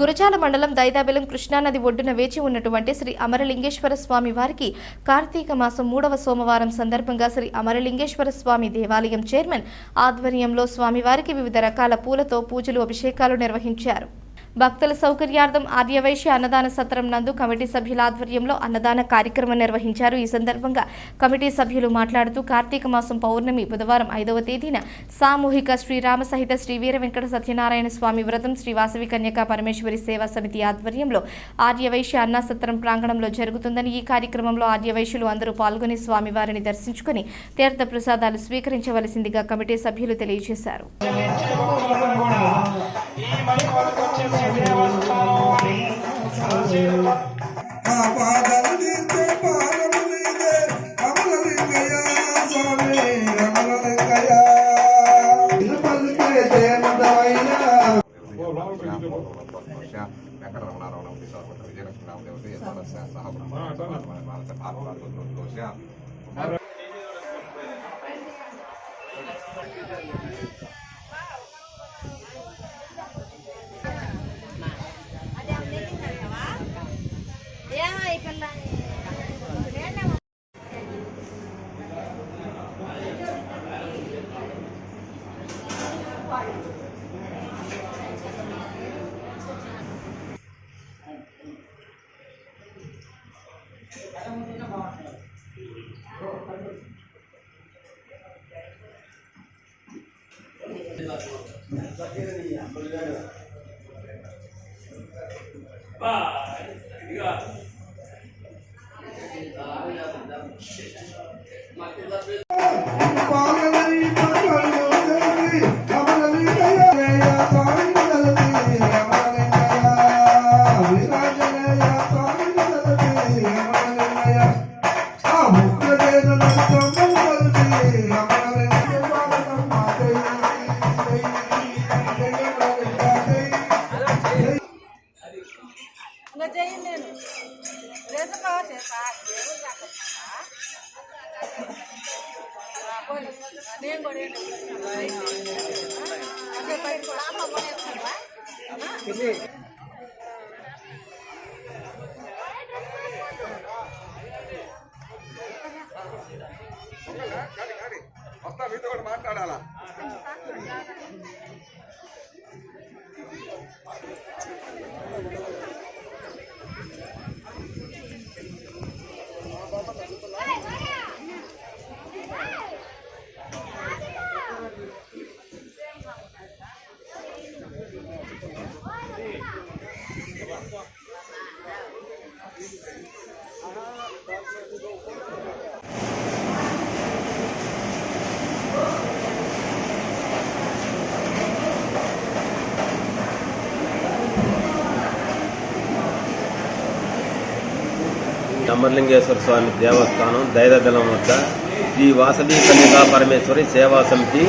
గురజాల మండలం దైదాబెలం కృష్ణానది ఒడ్డున వేచి ఉన్నటువంటి శ్రీ అమరలింగేశ్వర స్వామి వారికి కార్తీక మాసం మూడవ సోమవారం సందర్భంగా శ్రీ అమరలింగేశ్వర స్వామి దేవాలయం చైర్మన్ ఆధ్వర్యంలో స్వామివారికి వివిధ రకాల పూలతో పూజలు అభిషేకాలు నిర్వహించారు. భక్తుల సౌకర్యార్థం ఆర్యవైశ్య అన్నదాన సత్రం నందు కమిటీ సభ్యుల ఆధ్వర్యంలో అన్నదాన కార్యక్రమం నిర్వహించారు. ఈ సందర్భంగా కమిటీ సభ్యులు మాట్లాడుతూ కార్తీక మాసం పౌర్ణమి బుధవారం ఐదవ తేదీన సామూహిక శ్రీరామ సహిత శ్రీ వీర వెంకట సత్యనారాయణ స్వామి వ్రతం శ్రీ వాసవి కన్యకా పరమేశ్వరి సేవా సమితి ఆధ్వర్యంలో ఆర్యవైశ్య అన్న సత్రం ప్రాంగణంలో జరుగుతుందని ఈ కార్యక్రమంలో ఆర్యవైశ్యులు అందరూ పాల్గొని స్వామివారిని దర్శించుకుని తీర్థ ప్రసాదాలు స్వీకరించవలసిందిగా కమిటీ సభ్యులు తెలియజేశారు. స్వామి అమలలింగయ్య Bye. వస్తా మీతో కూడా మాట్లాడాలా అమర్లింగేశ్వర స్వామి దేవస్థానం దైదబెలం వద్ద శ్రీ వాసవి కన్యకా పరమేశ్వరి సేవా సమితి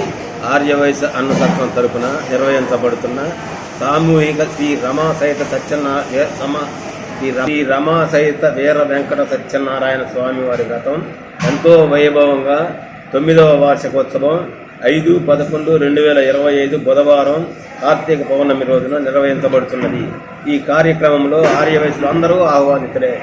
ఆర్యవైశ్య అన్నతత్వం తరపున నిర్వహించబడుతున్న సామూహిక శ్రీ రమా సహిత సత్యనారాయణ సమ శ్రీ రమా సహిత వీర వెంకట సత్యనారాయణ స్వామి వారి గతం. ఎంతో వైభవంగా తొమ్మిదవ వార్షికోత్సవం ఐదు పదకొండు రెండు వేల ఇరవై ఐదు బుధవారం కార్తీక పౌర్ణమి రోజున నిర్వహించబడుతున్నది. ఈ కార్యక్రమంలో ఆర్యవైశ్యులు అందరూ ఆహ్వానితులే.